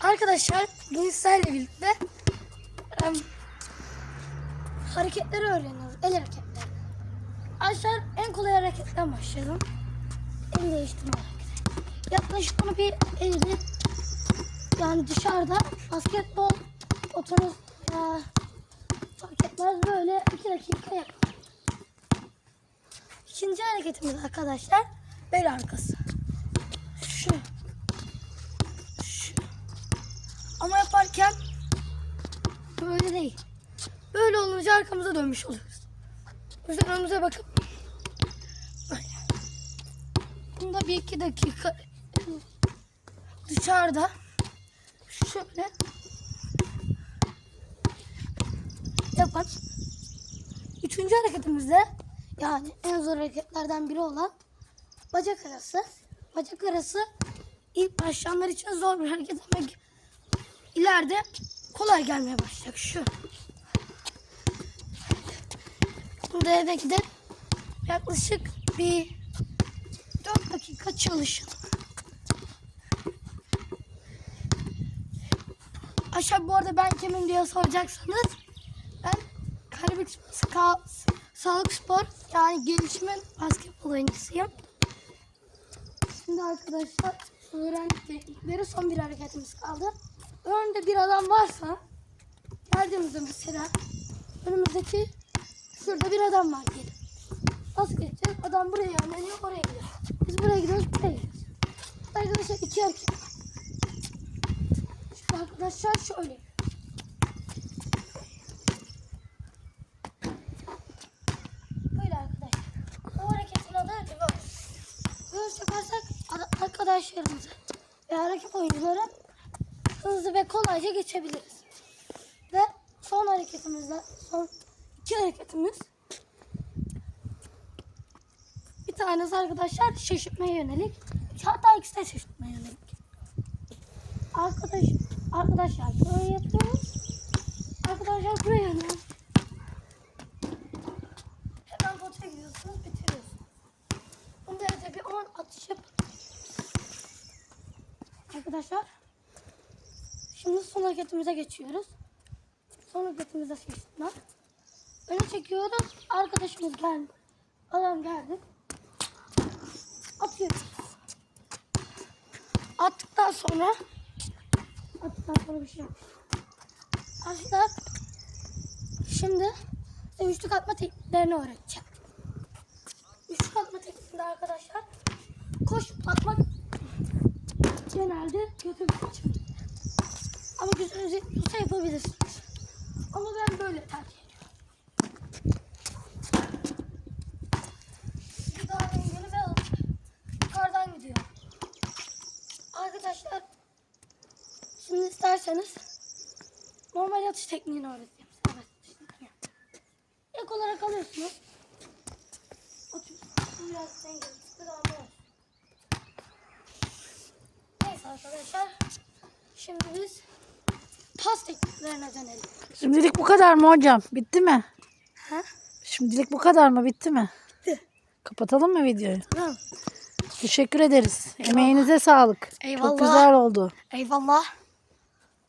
Arkadaşlar bugün sizlerle birlikte em, hareketleri öğreniyoruz. El hareketleri. Arkadaşlar en kolay hareketten başlayalım. El değiştirme hareketi. Yaklaşık bunu bir elde yani dışarıda basketbol oturur ya fark etmez böyle iki dakika yapalım. İkinci hareketimiz arkadaşlar bel arkası. Şu. Böyle olunca arkamıza dönmüş oluyoruz. O yüzden önümüze böyle. Bunda bir iki dakika dışarıda şöyle yapan üçüncü hareketimizde yani en zor hareketlerden biri olan bacak arası. Bacak arası ilk başlayanlar için zor bir hareket ama ileride kolay gelmeye başlayacak şu. Burada eve gidip yaklaşık bir 4 dakika çalışın. Aşağı bu arada ben kimim diye soracaksanız ben Karabük Sağlık Spor yani gelişimin basketbol oyuncusuyum. Şimdi arkadaşlar teknikleri son bir hareketimiz kaldı. Önde bir adam varsa geldiğimizde mesela önümüzdeki şurada bir adam var diyelim. Nasıl geçeceğiz? Adam buraya yönleniyor oraya gidiyor. Biz buraya gidiyoruz buraya gidiyoruz. Arkadaşlar iki hareket. Şimdi arkadaşlar şöyle. Böyle arkadaşlar. O hareketin adı reverse. Reverse yaparsak ar- arkadaşlarımızı ve hareket oyuncuları hızlı ve kolayca geçebiliriz. Ve son hareketimizde son iki hareketimiz bir tanesi arkadaşlar şaşırtmaya yönelik. Hatta ikisi de şaşırtmaya yönelik. Arkadaş, arkadaşlar böyle yapıyoruz. Arkadaşlar buraya yöneliyoruz. Hemen potaya gidiyorsunuz, bitiriyorsunuz. Bunda evde bir 10 atış yap. Arkadaşlar, şimdi son hareketimize geçiyoruz. Son hareketimize şaşırtma. Öne çekiyoruz, arkadaşımız geldi. Adam geldi. Atıyoruz. Attıktan sonra attıktan sonra bir şey yok. Arkadaşlar şimdi üçlük atma tekniklerini öğreteceğim. Üçlük atma tekniğinde arkadaşlar koşup atmak genelde kötü bir seçim. Ama gücünüz yetiyorsa yapabilirsiniz. Ama ben böyle tercih ediyorum. Bir daha dengeli ve hızlı. Yukarıdan gidiyor. Arkadaşlar şimdi isterseniz normal atış tekniğini öğreteceğim. size. Evet, tekniği. İlk olarak alıyorsunuz. Atıyorsunuz. Biraz dengeli. Neyse arkadaşlar. Şimdi biz pas tekniklerine dönelim. Şimdilik bu kadar mı hocam? Bitti mi? Ha? Şimdilik bu kadar mı? Bitti mi? Bitti. Kapatalım mı videoyu? Tamam. Teşekkür ederiz. Emeğinize sağlık. Eyvallah. Çok güzel oldu. Eyvallah.